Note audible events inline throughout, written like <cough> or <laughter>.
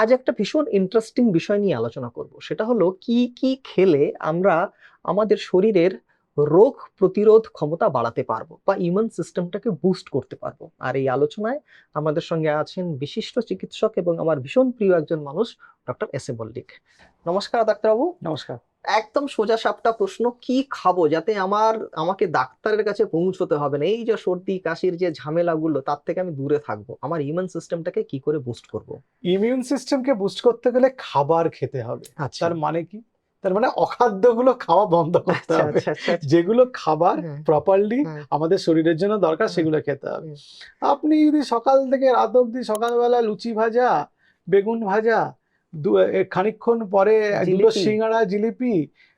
আজ একটা ভীষণ ইন্টারেস্টিং বিষয় নিয়ে আলোচনা করব। সেটা হলো, কি কি খেলে আমরা আমাদের শরীরের রোগ প্রতিরোধ ক্ষমতা বাড়াতে পারব বা ইমিউন সিস্টেমটাকে বুস্ট করতে পারব। আর এই আলোচনায় আমাদের সঙ্গে আছেন বিশিষ্ট চিকিৎসক এবং আমার ভীষণ প্রিয় একজন মানুষ ডক্টর এস এ মল্লিক। নমস্কার ডাক্তারবাবু। নমস্কার। একদম সোজা সাপটা প্রশ্ন কি খাব যাতে আমার আমাকে ডাক্তারের কাছে পৌঁছতে হবে না? এই যে সর্দি কাশির যে ঝামেলাগুলো তার থেকে আমি দূরে থাকব। আমার ইমিউন সিস্টেমটাকে কি করে বুস্ট করব? ইমিউন সিস্টেমকে বুস্ট করতে গেলে খাবার খেতে হবে। আচ্ছা। তার মানে কি? তার মানে অখাদ্যগুলো খাওয়া বন্ধ করতে আচ্ছা হবে আচ্ছা আচ্ছা। যেগুলো খাবার প্রপারলি। আমাদের শরীরের জন্য দরকার সেগুলো খেতে হবে আপনি যদি সকাল থেকে রাত অবধি সকালবেলা লুচি ভাজা বেগুন ভাজা দু- খানিকক্ষণ পরে দুটো। সিঙ্গাড়া জিলিপি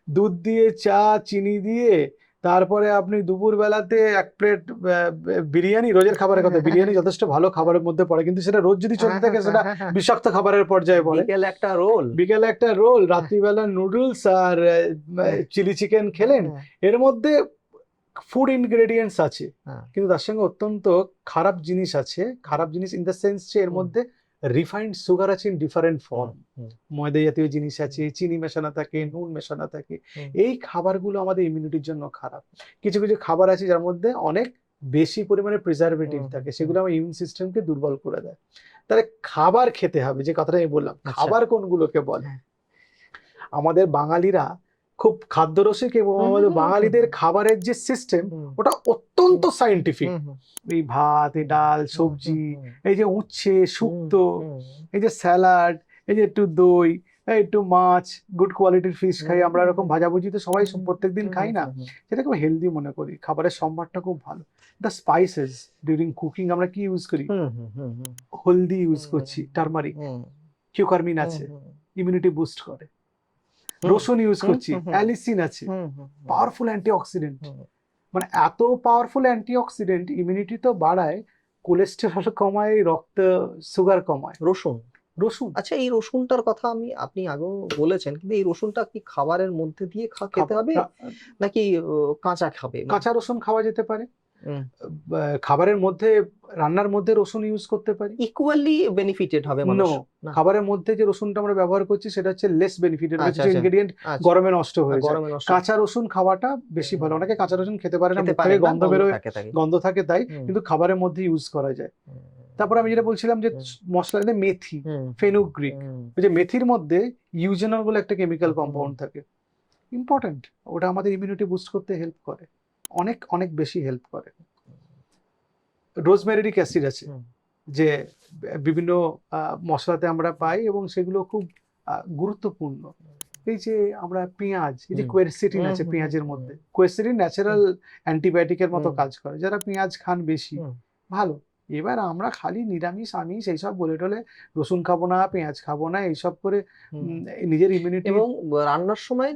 দুধ দিয়ে চা চিনি দিয়ে তারপরে আপনি দুপুর বেলাতে এক প্লেট বিরিয়ানি রোজের খাবারের কথা। বিরিয়ানি যথেষ্ট ভালো খাবারের মধ্যে পড়ে কিন্তু সেটা রোজ যদি চলতে হ্যাঁ, থাকে হ্যাঁ, সেটা হ্যাঁ। বিষাক্ত খাবারের পর্যায়ে পড়ে। বিকেলে একটা রোল। বিকেলে একটা রোল রাত্রিবেলা নুডলস আর চিলি চিকেন খেলেন। এর মধ্যে ফুড ইনগ্রেডিয়েন্টস আছে। কিন্তু তার সঙ্গে অত্যন্ত খারাপ জিনিস আছে। খারাপ জিনিস ইন দ্য সেন্স যে এর মধ্যে রিফাইন্ড সুগার আছে ইন ডিফারেন্ট ফর্ম ময়দা জাতীয় জিনিস আছে চিনি মেশানো থাকে নুন মেশানো থাকে। এই খাবারগুলো আমাদের ইমিউনিটির জন্য খারাপ। কিছু কিছু খাবার আছে যার মধ্যে অনেক বেশি পরিমাণে প্রিজারভেটিভ থাকে সেগুলো আমার ইমিউন সিস্টেমকে দুর্বল করে দেয়। তাহলে খাবার খেতে হবে যে কথাটা আমি বললাম আচ্ছা। খাবার কোনগুলোকে বলে? হ্যাঁ। আমাদের বাঙালিরা খুব খাদ্যরসিক এবং আমাদের বাঙালিদের খাবারের যে সিস্টেম ওটা অত্যন্ত সাইন্টিফিক এই ভাত এই ডাল সবজি এই যে উচ্ছে শুক্তো এই যে স্যালাড এই যে একটু দই একটু মাছ গুড কোয়ালিটির ফিশ খাই আমরা এরকম ভাজাভুজি তো সবাই প্রত্যেক দিন খাই না। সেটা খুব হেলদি মনে করি। খাবারের সম্ভারটা খুব ভালো। দ্য স্পাইসেস ডিউরিং কুকিং আমরা কি ইউজ করি? হলদি ইউজ করছি টার্মারিক। কিউকারমিন আছে। ইমিউনিটি বুস্ট করে। রসুন ইউজ করছি। অ্যালিসিন আছে। পাওয়ারফুল অ্যান্টিঅক্সিডেন্ট মানে এত পাওয়ারফুল অ্যান্টিঅক্সিডেন্ট ইমিউনিটি তো বাড়ায় কোলেস্টেরল কমায় রক্ত সুগার কমায়। রসুন? রসুন। আচ্ছা এই রসুনটার কথা আমি আপনি আগেও বলেছেন কিন্তু এই রসুনটা কি খাবারের মধ্যে দিয়ে খেতে হবে? নাকি কাঁচা খাবে? কাঁচা রসুন খাওয়া যেতে পারে। খাবারের মধ্যে রান্নার মধ্যে রসুন ইউজ করতে পারি? ইকুয়ালি বেনিফিটেড হবে মানুষ। খাবারের মধ্যে যে রসুনটা আমরা ব্যবহার করছি সেটা হচ্ছে লেস বেনিফিটেড কিছু আচ্ছা। ইনগ্রেডিয়েন্ট গরমে নষ্ট হয়ে যায়। কাঁচা রসুন খাওয়াটা বেশি ভালো। অনেকে কাঁচা রসুন খেতে পারে না মুখ থেকে গন্ধ বেরোয়। গন্ধ থাকে তাই কিন্তু খাবারের মধ্যে ইউজ করা যায়। তারপর আমি যেটা বলছিলাম যে মশলা মশলাতে মেথি ফেনুগ্রিক ওই যে মেথির মধ্যে ইউজেনল বলে একটা কেমিক্যাল কম্পাউন্ড থাকে। ইম্পর্টেন্ট ওটা আমাদের ইমিউনিটি বুস্ট করতে হেল্প করে। অনেক অনেক বেশি হেল্প করে। রোজমেরিক অ্যাসিড আছে যে বিভিন্ন মশলাতে আমরা পাই এবং সেগুলো খুব গুরুত্বপূর্ণ। এই যে আমরা পেঁয়াজ এই যে কোয়েসিটিন কোয়েরসিটিন আছে পেঁয়াজের মধ্যে। কোয়েরসিটিন ন্যাচারাল অ্যান্টিবায়োটিকের মতো কাজ করে। যারা পেঁয়াজ খান বেশি ভালো। এবার আমরা খালি নিরামিষ আমিষ এইসব বলে টলে রসুন খাব না পেঁয়াজ খাব না এইসব করে নিজের ইমিউনিটি এবং রান্নার সময়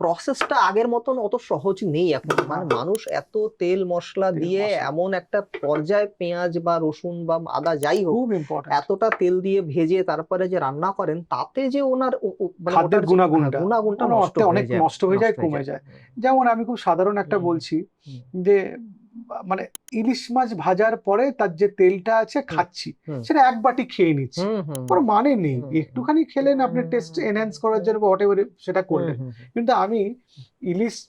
প্রসেসটা আগের মতন অত সহজ নেই এখন। মানে মানুষ এত তেল মশলা দিয়ে এমন একটা পর্যায়ে পেঁয়াজ বা রসুন বা আদা যাই হোক খুব ইম্পর্টেন্ট এতটা তেল দিয়ে ভেজে তারপরে যে রান্না করেন তাতে যে ওনার মানে খাদ্যের গুণাগুণটা, গুণাগুণটা নষ্ট অনেক হয়ে যায় নষ্ট হয়ে যায়, কমে যায়। যেমন আমি খুব সাধারণ একটা বলছি যে মানে ইলিশ মাছ ভাজার পরে তার যে তেলটা আছে খাচ্ছি সেটা এক বাটি খেয়ে নিচ্ছি। কোনো মানে নেই। একটুখানি খেলেন আপনি টেস্ট এনহ্যান্স করার জন্য হোয়াট এভার সেটা করলেন। কিন্তু আমি ইলিশ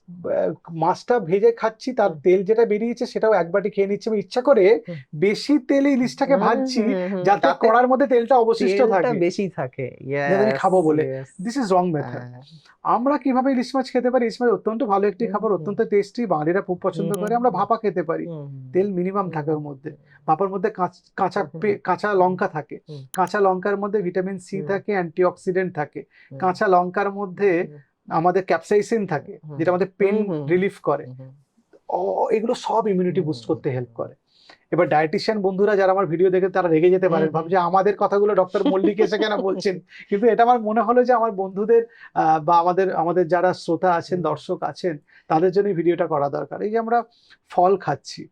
মাছটা ভেজে খাচ্ছি তার তেল যেটা বেরিয়েছে সেটাও এক বাটি খেয়ে নিচ্ছি। আমি ইচ্ছা করে বেশি তেলে ইলিশটাকে ভাজছি যাতে কড়ার মধ্যে তেলটা অবশিষ্ট থাকে। বেশি থাকে। আমি খাব বলে। দিস ইজ রং মেথড আমরা কীভাবে ইলিশ মাছ খেতে পারি? ইলিশ মাছ অত্যন্ত ভালো একটি খাবার অত্যন্ত টেস্টি বাঙালিরা খুব পছন্দ করে আমরা ভাপা খেতে পারি। তেল মিনিমাম থাকে ওর মধ্যে। ভাপার মধ্যে কাঁচ- কাঁচা কাঁচা লঙ্কা থাকে। কাঁচা লঙ্কার মধ্যে ভিটামিন সি। থাকে অ্যান্টিঅক্সিডেন্ট থাকে। কাঁচা লঙ্কার মধ্যে আমাদের ক্যাপসাইসিন থাকে যেটা আমাদের পেন রিলিফ করে। এগুলো সব ইমিউনিটি বুস্ট করতে হেল্প করে। এবার ডায়েটিশিয়ান বন্ধুরা যারা আমার ভিডিও দেখে তারা রেগে যেতে পারেন ভাবছে আমাদের কথাগুলো ডক্টর মল্লিক এসে কেন বলছেন? <laughs> কিন্তু এটা আমার মনে হলো যে আমার বন্ধুদের বা আমাদের আমাদের যারা শ্রোতা আছেন দর্শক আছেন তাদের জন্য ভিডিওটা করা দরকার। এই যে আমরা ফল খাচ্ছি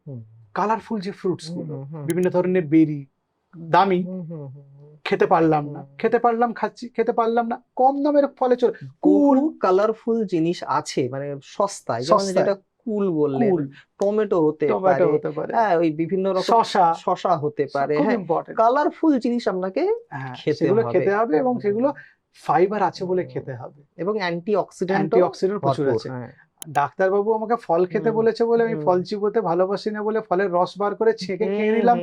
কালারফুল যে ফ্রুটসগুলো বিভিন্ন ধরনের বেরি দামি। খেতে পারলাম না। খেতে পারলাম খাচ্ছি খেতে পারলাম না কম দামের ফলে চলে। কুল কালারফুল জিনিস আছে মানে সস্তায় যেটা কুল বললেন কুল। টমেটো হতে পারে হতে পারে। হ্যাঁ ওই বিভিন্ন রকম শশা শশা হতে পারে হ্যাঁ কালারফুল জিনিস আপনাকে হ্যাঁ খেতে হবে। খেতে হবে এবং সেগুলো ফাইবার আছে বলে খেতে হবে। এবং অ্যান্টি অক্সিডেন্ট অ্যান্টিঅক্সিডেন্ট প্রচুর আছে। ডাক্তারবাবু আমাকে ফল খেতে বলেছে বলে আমি ফল চিবোতে ভালোবাসি না বলে ফলের রস বার করে ছেঁকে খেয়ে নিলাম।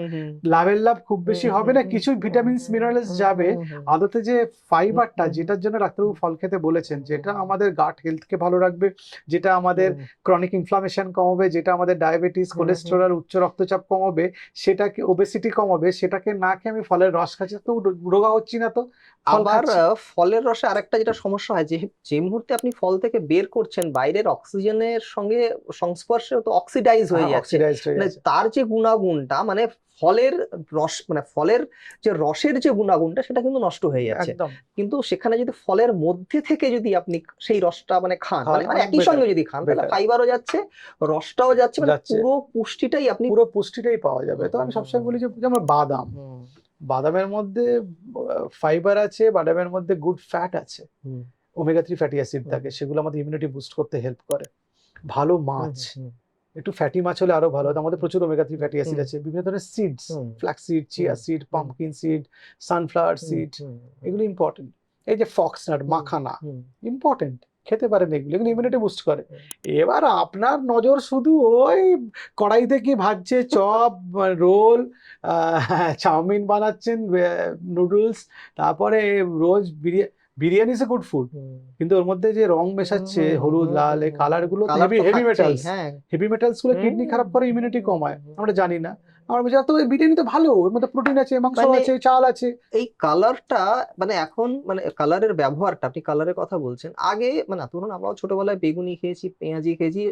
লাভের লাভ খুব বেশি হবে না কিছু ভিটামিনস মিনারেলস যাবে। আদতে যে ফাইবারটা। যেটার জন্য ডাক্তারবাবু ফল খেতে বলেছেন যেটা আমাদের গাট হেলথকে ভালো রাখবে যেটা আমাদের ক্রনিক ইনফ্লামেশন কমাবে যেটা আমাদের ডায়াবেটিস কোলেস্টেরল উচ্চ রক্তচাপ কমাবে সেটাকে ওবেসিটি কমাবে সেটাকে না খেয়ে আমি ফলের রস খাচ্ছি তো রোগা হচ্ছি না তো। আবার ফলের রসে আরেকটা যেটা সমস্যা হয় যে যে মুহূর্তে আপনি ফল থেকে বের করছেন বাইরের অক্সিজেনের সঙ্গে সংস্পর্শে তো অক্সিডাইজ হয়ে হ্যাঁ, যাচ্ছে। মানে তার যে গুণাগুণটা মানে ফলের রস মানে ফলের যে রসের যে গুণাগুণটা সেটা কিন্তু নষ্ট হয়ে যাচ্ছে। কিন্তু সেখানে যদি ফলের মধ্যে থেকে যদি আপনি সেই রসটা মানে খান মানে মানে একই সঙ্গে যদি খান তাহলে ফাইবারও যাচ্ছে রসটাও যাচ্ছে মানে পুরো পুষ্টিটাই আপনি পুরো পুষ্টিটাই পাওয়া যাবে। তো আমি সবসময় বলি যে যেমন বাদাম। বাদামের মধ্যে ফাইবার আছে বাদামের মধ্যে গুড ফ্যাট আছে। ওমেগা থ্রি ফ্যাটি অ্যাসিড থাকে সেগুলো আমাদের ইমিউনিটি বুস্ট করতে হেল্প করে। ভালো মাছ। একটু ফ্যাটি মাছ হলে আরও ভালো। মধ্যে প্রচুর ওমেগা থ্রি ফ্যাটি অ্যাসিড আছে বিভিন্ন ধরনের seeds. Flax seed chia seed pumpkin seed sunflower seed এগুলো ইম্পর্টেন্ট এই যে ফক্সনাট মাখানা ইম্পর্টেন্ট খেতে পারেন এগুলো এগুলো ইমিউনিটি বুস্ট করে। এবার আপনার নজর শুধু ওই কড়াইতে কি ভাজছে চপ রোল চাউমিন বানাচ্ছেন নুডলস তারপরে রোজ biryani biryani is a good food কিন্তু ওর মধ্যে যে রং মেশাচ্ছে হলুদ লাল এই কালারগুলো হেভি হেভি মেটালস হ্যাঁ। হেভি মেটালসগুলো কিডনি খারাপ করে ইমিউনিটি কমায় আমরা জানি না। আমরা বলছি "আর তো বিরিয়ানি তো ভালো ওর মধ্যে প্রোটিন আছে মাংস মানে- আছে চাল আছে। এই কালারটা মানে এখন মানে কালারের ব্যবহারটা আপনি কালারের কথা বলছেন আগে মানে ধরুন আমরাও ছোটবেলায় বেগুনি খেয়েছি পেঁয়াজি খেয়েছি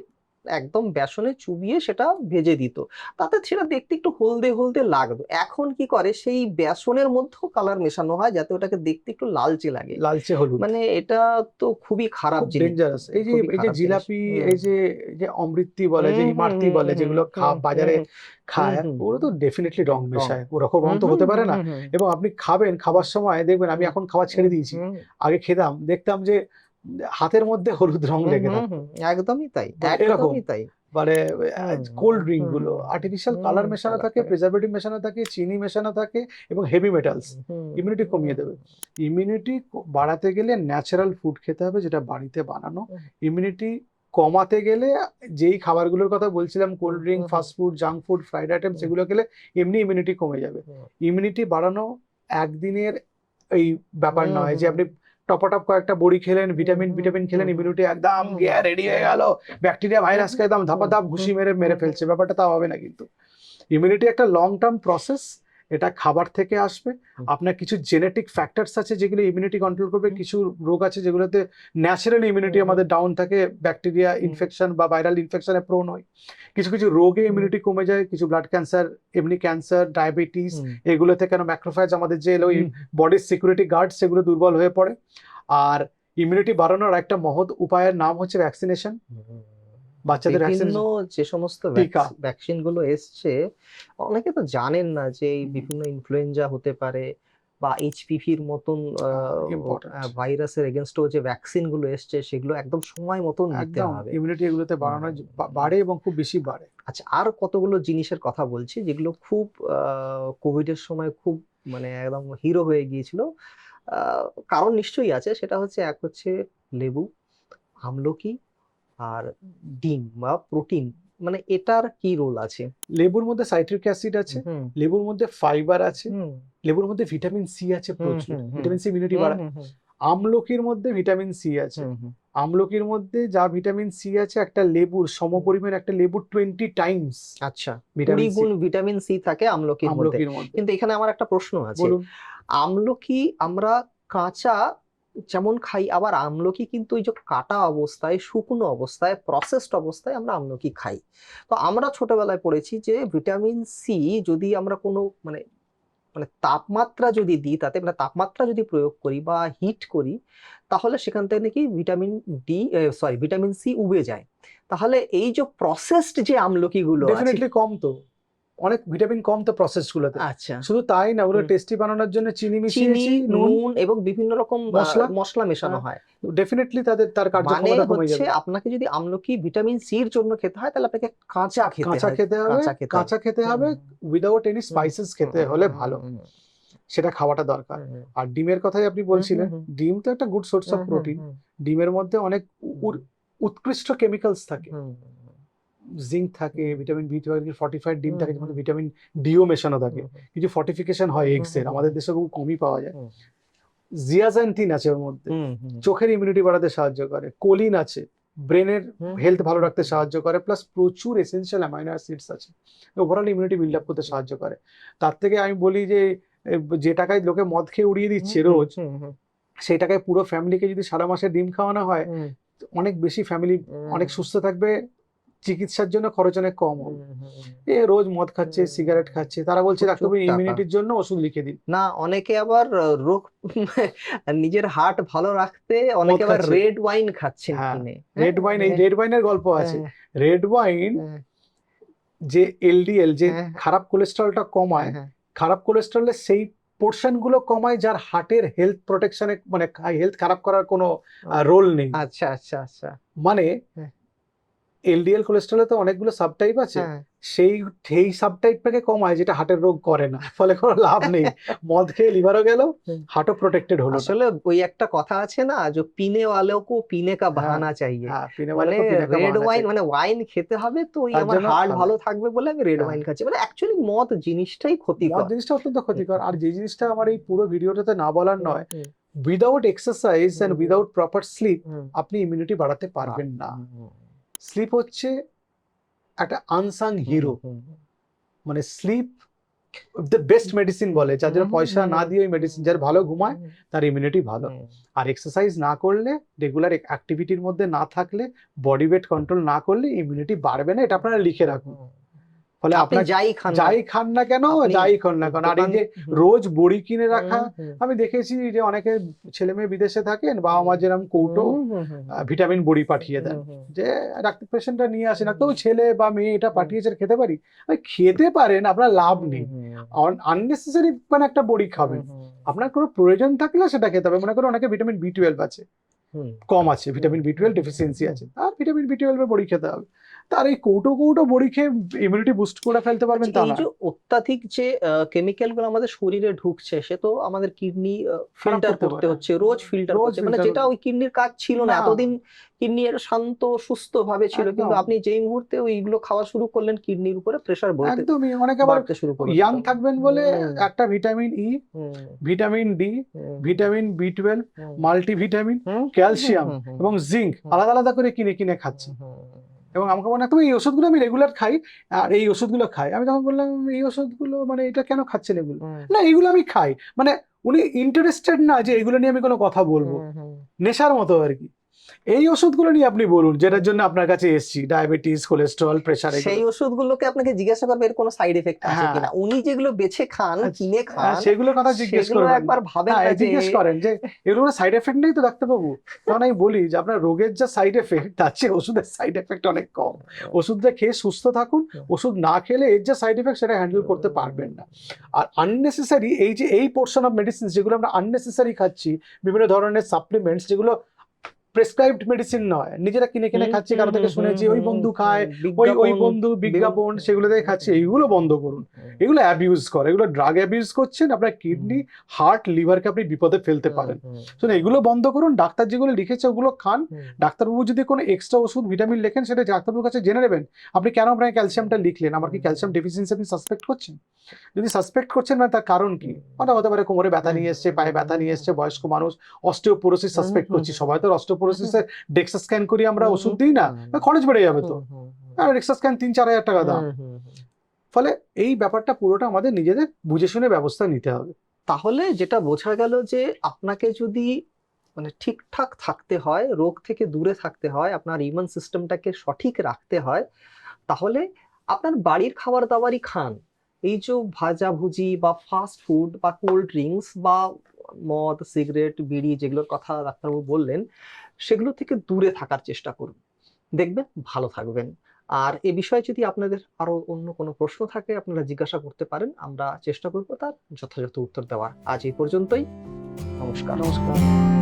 একদম বেসনে চুবিয়ে সেটা ভেজে দিত। তাতে সেটা দেখতে একটু হলদে হলদে লাগতো। এখন কি করে সেই বেসনের মধ্যেও কালার মেশানো হয় যাতে ওটাকে দেখতে একটু লালচে লাগে। লালচে হলুদ। মানে এটা তো খুবই খারাপ জিনিস। ডেঞ্জারাস এই যে এই যে জিলাপি এই যে যে অমৃতি বলে যে ইমার্তি বলে যেগুলো খা বাজারে খায় ওগুলো তো ডেফিনেটলি রং মেশায়। ওরকম রং তো হতে পারে না। এবং আপনি খাবেন খাবার সময় দেখবেন আমি এখন খাওয়া ছেড়ে দিয়েছি। আগে খেতাম দেখতাম যে হাতের মধ্যে হলুদ রং লেগে হুম, একদমই তাই মানে একদমই তাই। মানে কোল্ড ড্রিঙ্কগুলো হুম, আর্টিফিশিয়াল কালার মেশানো থাকে থাকে। প্রিজারভেটিভ মেশানো থাকে চিনি মেশানো থাকে এবং হেভি মেটালস immunity কমিয়ে দেবে। ইমিউনিটি বাড়াতে গেলে ন্যাচারাল ফুড খেতে হবে যেটা বাড়িতে বানানো। ইমিউনিটি কমাতে গেলে যেই খাবারগুলোর কথা বলছিলাম কোল্ড ড্রিঙ্ক হুম, fast food junk food fried item সেগুলো খেলে এমনি ইমিউনিটি কমে যাবে। ইমিউনিটি বাড়ানো একদিনের এই ব্যাপার নয় যে হুম। টপটপ কয়েকটা বড়ি খেলেন ভিটামিন ভিটামিন খেলেন ইমিউনিটি একদম গিয়া রেডি হয়ে গেল। ব্যাকটেরিয়া ভাইরাসকে একদম ধাপাধাপ ধাপ ঘুষি মেরে মেরে ফেলছে। ব্যাপারটা তা হবে না কিন্তু। ইমিউনিটি একটা লং টার্ম প্রসেস এটা খাবার থেকে আসবে। আপনার কিছু জেনেটিক ফ্যাক্টরস আছে যেগুলো ইমিউনিটি কন্ট্রোল করবে কিছু রোগ আছে যেগুলোতে ন্যাচারাল ইমিউনিটি আমাদের ডাউন থাকে ব্যাকটেরিয়া ইনফেকশন বা ভাইরাল ইনফেকশনে প্রোন হয়। কিছু কিছু রোগে ইমিউনিটি কমে যায় কিছু ব্লাড ক্যান্সার এমনি ক্যান্সার ডায়াবেটিস এগুলো থেকে কেন ম্যাক্রোফাজ আমাদের যে হুম, বডির সিকিউরিটি গার্ড সেগুলো দুর্বল হয়ে পড়ে। আর ইমিউনিটি বাড়ানোর একটা মহৎ উপায়ের নাম হচ্ছে ভ্যাকসিনেশন। বাচ্চাদের বিভিন্ন যে সমস্ত। ভ্যাকসিনগুলো এসছে অনেকে তো জানেন না যে এই। বিভিন্ন ইনফ্লুয়েঞ্জা হতে পারে বা এইচপিভির মতন. ভাইরাসের এগেনস্টও যে ভ্যাকসিনগুলো এসছে সেগুলো একদম সময় মতন নিতে হবে ইমিউনিটি এগুলোতে বাড়ানো বাড়ে এবং খুব বেশি বাড়ে আচ্ছা আর কতগুলো জিনিসের কথা বলছি যেগুলো খুব কোভিড এর সময় খুব মানে একদম হিরো হয়ে গিয়েছিল কারণ নিশ্চয়ই আছে সেটা হচ্ছে এক হচ্ছে লেবু আমলকি আর ডিম বা প্রোটিন মানে এটার কি রোল আছে? লেবুর মধ্যে সাইট্রিক অ্যাসিড আছে লেবুর মধ্যে ফাইবার আছে লেবুর মধ্যে ভিটামিন সি আছে প্রচুর। ভিটামিন সি ইমিউনিটি বাড়ায় আমলকির মধ্যে ভিটামিন সি আছে। আমলকির মধ্যে যা ভিটামিন সি আছে একটা লেবুর সমপরিমাণ একটা লেবুর টোয়েন্টি টাইমস আচ্ছা কুড়ি ভিটামিন গুণ ভিটামিন সি থাকে আমলকির মধ্যে। আমলকির মধ্যে। কিন্তু এখানে আমার একটা প্রশ্ন আছে। আমলকি আমরা কাঁচা যেমন খাই, আবার আমলকি কিন্তু ওই যে কাটা অবস্থায়, শুকনো অবস্থায় প্রসেসড অবস্থায় আমরা আমলকি খাই। তো আমরা ছোটবেলায় পড়েছি যে ভিটামিন সি যদি আমরা কোনো মানে মানে তাপমাত্রা যদি দিই তাতে মানে তাপমাত্রা যদি প্রয়োগ করি বা হিট করি, তাহলে সেখান থেকে নাকি vitamin D sorry vitamin C উবে যায়। তাহলে এই যে প্রসেসড যে আমলকিগুলো ডেফিনেটলি কম তো। অনেক ভিটামিন কম তো প্রসেস গুলোতে আচ্ছা। শুধু তাই না ওগুলো টেস্টি বানানোর জন্য চিনি মিশিয়েছি নুন এবং বিভিন্ন রকম মশলা? মশলা মেশানো হ্যাঁ, ডেফিনেটলি তাদের তার মানে কার্যক্ষমতা কমে যাবে। আপনাকে যদি আমলকি ভিটামিন সি এর জন্য খেতে হয় তাহলে আপনাকে কাঁচা খেতে কাঁচা খেতে হবে কাঁচা খেতে হবে। কাঁচা খেতে হবে উইদাউট এনি স্পাইসেস খেতে হলে ভালো। সেটা খাওয়াটা দরকার। আর ডিমের কথাই আপনি বলছিলেন। ডিম তো একটা গুড সোর্স অফ প্রোটিন ডিমের মধ্যে অনেক উৎকৃষ্ট কেমিক্যালস থাকে। জিঙ্ক থাকে ভিটামিন বি টুয়েলভ ফর্টিফাইড ডিম থাকে যেমন ভিটামিন ডিও মেশানো থাকে। কিছু ফর্টিফিকেশন হয় এগস এর আমাদের দেশে খুব কমই পাওয়া যায়। জিয়াজান্থিন আছে ওর মধ্যে। চোখের ইমিউনিটি বাড়াতে সাহায্য করে। কোলিন আছে। ব্রেনের হেলথ ভালো রাখতে সাহায্য করে প্লাস প্রচুর এসেনশিয়াল অ্যামাইনো অ্যাসিডস আছে। ওভারঅল ইমিউনিটি বিল্ড আপ করতে সাহায্য করে। তার থেকে আমি বলি যে যে টাকায় লোকে মদ খেয়ে উড়িয়ে দিচ্ছে রোজ সেই টাকায় পুরো ফ্যামিলিকে যদি সারা মাসে ডিম খাওয়ানো হয় অনেক বেশি ফ্যামিলি অনেক সুস্থ থাকবে। চিকিৎসার জন্য খরচ অনেক কম হবে। এ রোজ মদ খাচ্ছে সিগারেট খাচ্ছে তারা বলছে ডাক্তারবাবু ইমিউনিটির জন্য ওষুধ লিখে দিন। না অনেকে আবার রোগ <laughs> নিজের হার্ট ভালো রাখতে অনেকে আবার রেড ওয়াইন খাচ্ছেন হ্যাঁ, কিনে। রেড ওয়াইন এই হ্যাঁ, রেড ওয়াইনের গল্প আছে। হ্যাঁ, রেড ওয়াইন হ্যাঁ, যে এলডিএল যে হ্যাঁ। খারাপ কোলেস্ট্রলটা কমায় হ্যাঁ, খারাপ কোলেস্ট্রলের সেই পোর্শনগুলো কমায় যার হার্টের হেলথ প্রোটেকশনে মানে হেলথ খারাপ করার কোনো রোল নেই। আচ্ছা আচ্ছা আচ্ছা। মানে হ্যাঁ। এলডিএল কোলেস্টেরলে তো অনেকগুলো সাবটাইপ আছে। হ্যাঁ। সেই সেই সাবটাইপটাকে কমায় যেটা হার্টের রোগ করে না। <laughs> ফলে কোনো লাভ নেই। মদ খেয়ে লিভারও গেল হার্টও প্রোটেক্টেড হলো আসলে ওই একটা কথা আছে না যে পিনে ওয়ালেও কো পিনে কা হ্যাঁ। বাহানা চাইয়ে। হ্যাঁ, মানে রেড ওয়াইন মানে ওয়াইন খেতে হবে তো ওই আমার হার্ট ভালো। থাকবে বলে আমি রেড ওয়াইন খাচ্ছি। মানে অ্যাকচুয়ালি মদ জিনিসটাই ক্ষতিকর। মদ জিনিসটা অত্যন্ত ক্ষতিকর। আর যে জিনিসটা আমার এই পুরো ভিডিওটাতে না বলার নয় without exercise and without proper sleep আপনি ইমিউনিটি বাড়াতে পারবেন না। স্লিপ হচ্ছে একটা আনসাং হিরো মানে স্লিপ দ্য বেস্ট মেডিসিন বলে যার জন্য পয়সা না দিয়ে ওই মেডিসিন যার ভালো ঘুমায় তার ইমিউনিটি ভালো। আর এক্সারসাইজ না করলে রেগুলার অ্যাক্টিভিটির মধ্যে না থাকলে বডি ওয়েট কন্ট্রোল না করলে ইমিউনিটি বাড়বে না এটা আপনারা লিখে রাখুন। ফলে আপনি আপনার যাই খান যাই খান না কেন যাই খান না কেন? আর এই যে রোজ বড়ি কিনে রাখা আমি দেখেছি যে অনেকে ছেলে মেয়ে বিদেশে থাকেন বাবা মা যেরকম কৌটো ভিটামিন বড়ি পাঠিয়ে দেন। যে ডাক্তার পেশেন্টটা নিয়ে আসেন তো ছেলে বা মেয়ে এটা পাঠিয়েছে খেতে পারি? খেতে পারেন আপনার লাভ নেই। আননেসেসারি মানে একটা বড়ি খাবেন। আপনার কোনো প্রয়োজন থাকলে সেটা খেতে হবে। মনে করো অনেকে ভিটামিন বি টুয়েলভ আছে। কম আছে ভিটামিন বি টুয়েলভ ডেফিসিয়েন্সি আছে। আর ভিটামিন বি টুয়েলভের বড়ি খেতে হবে। তার এই কৌটো কৌটো বড়ি খেয়ে ইমিউনিটি বুস্ট করে ফেলতে পারবেন তা না। যে অত্যাধিক যে কেমিক্যালগুলো আমাদের শরীরে ঢুকছে সে তো আমাদের কিডনি ফিল্টার করতে হচ্ছে রোজ ফিল্টার করতে। মানে যেটা ওই কিডনির কাজ ছিল না। এতদিন কিডনি এর শান্ত সুস্থ ভাবে ছিল কিন্তু আপনি যেই মুহূর্তে ওইগুলো খাওয়া শুরু করলেন কিডনির উপরে প্রেসার বাড়তে একদমই অনেকে আবার শুরু করল ইয়াং থাকবেন বলে একটা vitamin E vitamin D vitamin B twelve multivitamin calcium এবং জিঙ্ক আলাদা আলাদা করে কিনে কিনে খাচ্ছে। এবং আমাকে মনে হয় এই ওষুধগুলো আমি রেগুলার খাই আর এই ওষুধগুলো খাই। আমি তখন বললাম এই ওষুধগুলো মানে এটা কেন খাচ্ছেন এগুলো? না এগুলো আমি খাই। মানে উনি ইন্টারেস্টেড না যে এগুলো নিয়ে আমি কোনো কথা বলব। নেশার মতো আর কি। এই ওষুধগুলো নিয়ে আপনি বলুন যেটার জন্য আপনার কাছে এসছি ডায়াবেটিস কোলেস্ট্রল প্রেশার সেই ওষুধগুলোকে আপনাকে জিজ্ঞাসা করবে এর কোনো সাইড এফেক্ট আছে হ্যাঁ। কিনা। উনি যেগুলো বেছে খান আচ্ছা, কিনে খান সেগুলোর কথা জিজ্ঞেস করবেন। একবার ভাবেন হ্যাঁ জিজ্ঞেস করেন যে এগুলো সাইড এফেক্ট নেই তো ডাক্তারবাবু? তখন আমি বলি যে আপনার রোগের যা সাইড এফেক্ট তার চেয়ে ওষুধের সাইড এফেক্ট অনেক কম। ওষুধটা খেয়ে সুস্থ থাকুন ওষুধ না খেলে এর যা সাইড এফেক্ট সেটা হ্যান্ডেল করতে পারবেন না। আর আননেসেসারি এই যে এই পোর্শন অফ মেডিসিন যেগুলো আমরা আননেসেসারি খাচ্ছি বিভিন্ন ধরনের সাপ্লিমেন্টস যেগুলো প্রেসক্রাইবড মেডিসিন নয়। নিজেরা কিনে কিনে খাচ্ছি কারও থেকে শুনেছি ওই বন্ধু খায় ওই ওই বন্ধু বিজ্ঞাপন। সেগুলো দিয়ে খাচ্ছে এইগুলো বন্ধ করুন। এগুলো অ্যাবিউজ করে এগুলো ড্রাগ অ্যাবিউজ করছেন আপনার কিডনি হার্ট লিভারকে আপনি বিপদে ফেলতে পারেন। হুম, এগুলো বন্ধ করুন ডাক্তার যেগুলো লিখেছে ওগুলো খান। ডাক্তারবাবু যদি কোনো এক্সট্রা ওষুধ ভিটামিন লেখেন সেটা ডাক্তারবাবুর কাছে জেনে নেবেন। আপনি কেন আপনার ক্যালসিয়ামটা লিখলেন? আমার কি ক্যালসিয়াম ডেফিসিয়েন্সি আপনি সাসপেক্ট করছেন? যদি সাসপেক্ট করছেন মানে তার কারণ কি? মানে হতে পারে কোমরে ব্যথা নিয়ে এসছে পায়ে ব্যথা নিয়ে এসছে বয়স্ক মানুষ অস্টিওপোরোসিস সাসপেক্ট করছি সবাই তো অস্টিওপোরোসিসের ডেক্সা স্ক্যান করি আমরা ওষুধ দিই না খরচ বেড়ে যাবে তো। ডেক্সা স্ক্যান তিন চার হাজার টাকা দাম। ফলে এই ব্যাপারটা পুরোটা আমাদের নিজেদের বুঝে শুনে ব্যবস্থা নিতে হবে। তাহলে যেটা বোঝা গেল যে আপনাকে যদি মানে ঠিকঠাক থাকতে হয় রোগ থেকে দূরে থাকতে হয় আপনার ইমিউন সিস্টেমটাকে সঠিক রাখতে হয় তাহলে আপনার বাড়ির খাবার দাবারই খান। এই যে ভাজা ভুজি বা ফাস্ট ফুড বা কোল্ড ড্রিঙ্কস বা মদ সিগারেট বিড়ি যেগুলোর কথা ডাক্তারবাবু বললেন সেগুলো থেকে দূরে থাকার চেষ্টা করুন। দেখবেন ভালো থাকবেন। আর এ বিষয়ে যদি আপনাদের আরও অন্য কোনো প্রশ্ন থাকে, আপনারা জিজ্ঞাসা করতে পারেন, আমরা চেষ্টা করব তার যথাযথ উত্তর দেওয়ার। আজ এই পর্যন্তই। নমস্কার। নমস্কার।